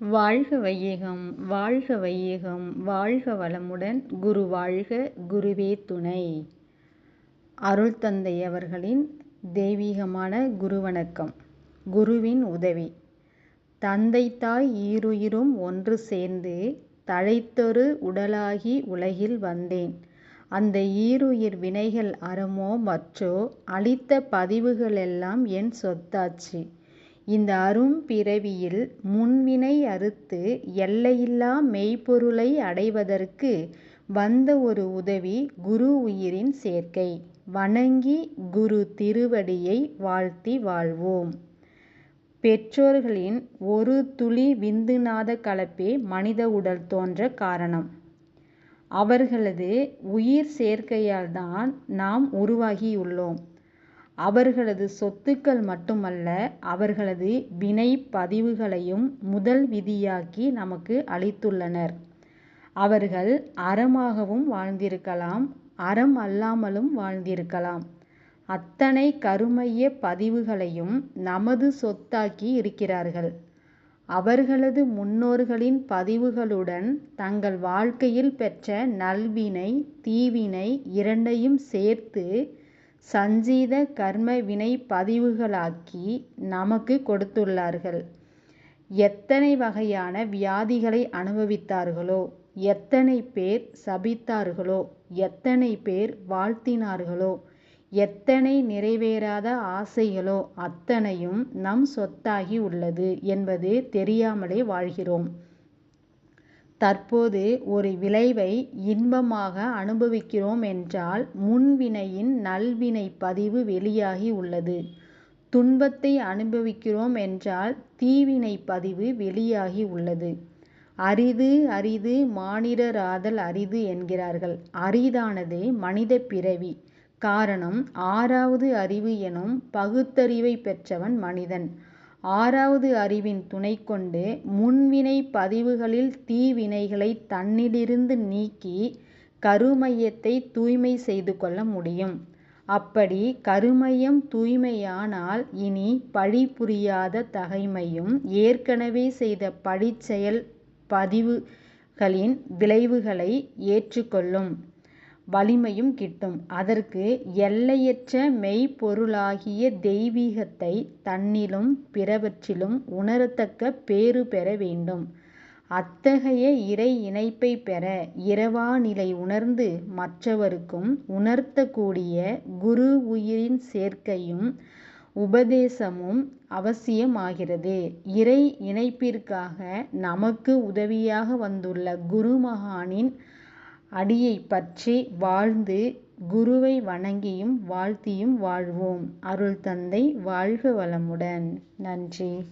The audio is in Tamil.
வாழ்க வையகம் வாழ்க வையகம் வாழ்க வளமுடன் குரு வாழ்க குருவே துணை. அருள் தந்தை அவர்களின் தெய்வீகமான குருவணக்கம் குருவின் உதவி. தந்தை தாய் ஈருயிரும் ஒன்று சேர்ந்து தழைத்தொரு உடலாகி உலகில் வந்தேன். அந்த ஈருயிர் வினைகள் அறமோ மற்றோ அளித்த பதிவுகளெல்லாம் என் சொத்தாச்சு. இந்த அரும் பிறவியில் முன்வினை அறுத்து எல்லையில்லா மெய்ப்பொருளை அடைவதற்கு வந்த ஒரு உதவி குரு உயிரின் சேர்க்கை. வணங்கி குரு திருவடியை வாழ்த்தி வாழ்வோம். பெற்றோர்களின் ஒரு துளி விந்துநாத கலப்பே மனித உடல் தோன்ற காரணம். அவர்களது உயிர் சேர்க்கையால் தான் நாம் உருவாகியுள்ளோம். அவர்களது சொத்துக்கள் மட்டுமல்ல அவர்களது வினை பதிவுகளையும் முதல் விதியாக்கி நமக்கு அளித்துள்ளனர். அவர்கள் அறமாகவும் வாழ்ந்திருக்கலாம் அறம் அல்லாமலும் வாழ்ந்திருக்கலாம். அத்தனை கருமைய பதிவுகளையும் நமது சொத்தாக்கி இருக்கிறார்கள். அவர்களது முன்னோர்களின் பதிவுகளுடன் தங்கள் வாழ்க்கையில் பெற்ற நல்வினை தீவினை இரண்டையும் சேர்த்து சஞ்சீத கர்ம வினை பதிவுகளாக்கி நமக்கு கொடுத்துள்ளார்கள். எத்தனை வகையான வியாதிகளை அனுபவித்தார்களோ எத்தனை பேர் சபித்தார்களோ எத்தனை பேர் வாழ்த்தினார்களோ எத்தனை நிறைவேறாத ஆசைகளோ அத்தனையும் நம் சொத்தாகி உள்ளது என்பது தெரியாமலே வாழ்கிறோம். தற்போது ஒரு விளைவை இன்பமாக அனுபவிக்கிறோம் என்றால் முன்வினையின் நல்வினை பதிவு வெளியாகி உள்ளது. துன்பத்தை அனுபவிக்கிறோம் என்றால் தீவினை பதிவு வெளியாகி உள்ளது. அரிது அரிது மானிடராதல் அரிது என்கிறார்கள். அரிதானது மனித பிறவி. காரணம் ஆறாவது அறிவு எனும் பகுத்தறிவை பெற்றவன் மனிதன். ஆறாவது அறிவின் துணை கொண்டு முன்வினை பதிவுகளில் தீவினைகளை தன்னிலிருந்து நீக்கி கருமையத்தை தூய்மை செய்து கொள்ள முடியும். அப்படி கருமையம் தூய்மையானால் இனி பழி புரியாத தகைமையும் ஏற்கனவே செய்த பழிச்செயல் பதிவுகளின் விளைவுகளை ஏற்றுக்கொள்ளும். வலிமையும் கிட்டும். அதற்கு எல்லையற்ற மெய்ப்பொருளாகிய தெய்வீகத்தை தன்னிலும் பிறவற்றிலும் உணரத்தக்க பேறு பெற வேண்டும். அத்தகைய இறை இணைப்பை பெற இரவா நிலை உணர்ந்து மற்றவருக்கும் உணர்த்தக்கூடிய குரு உயிரின் சேர்க்கையும் உபதேசமும் அவசியமாகிறது. இறை இணைப்பிற்காக நமக்கு உதவியாக வந்துள்ள குருமகானின் அடியை பற்றி வாழ்ந்து குருவை வணங்கியும் வாழ்த்தியும் வாழ்வோம். அருள் தந்தை வாழ்க வளமுடன். நன்றி.